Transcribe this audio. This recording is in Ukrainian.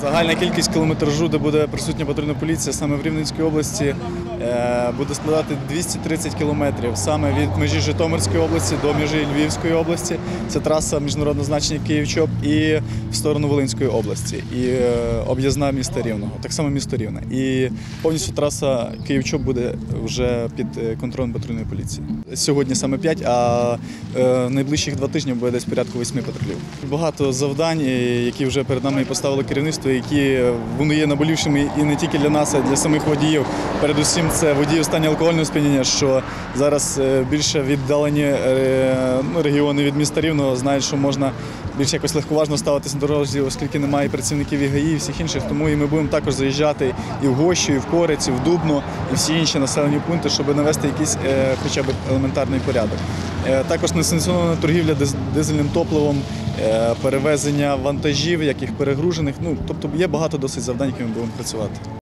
Загальна кількість кілометражу, де буде присутня патрульна поліція, саме в Рівненській області, буде складати 230 кілометрів саме від межі Житомирської області до межі Львівської області. Це траса міжнародного значення Київ-Чоп і в сторону Волинської області, і е, об'їзна міста Рівного, так само місто Рівне. І повністю траса Київ-Чоп буде вже під е, контролем патрульної поліції. Сьогодні саме 5, а е, найближчих два тижні буде десь порядку 8 патрулів. Багато завдань, е, які вже перед нами поставило керівництво, які е, вони є наболівшими і не тільки для нас, а для самих водіїв. Передусім, це водії в стані алкогольного сп'яніння, що зараз е, більше віддалені е, ну, регіони від міста Рівного знають, що можна більш якось легковажно ставитися на дорозі, оскільки немає працівників ІГАІ і всіх інших. Тому і ми будемо також заїжджати і в Гощу, і в Кориць, і в Дубно, і всі інші населені пункти, щоб навести якийсь е, хоча б елементарний порядок. Також несанкціонована торгівля дизельним топливом, перевезення вантажів, яких перегружених. Ну тобто є багато досить завдань, які ми будемо працювати.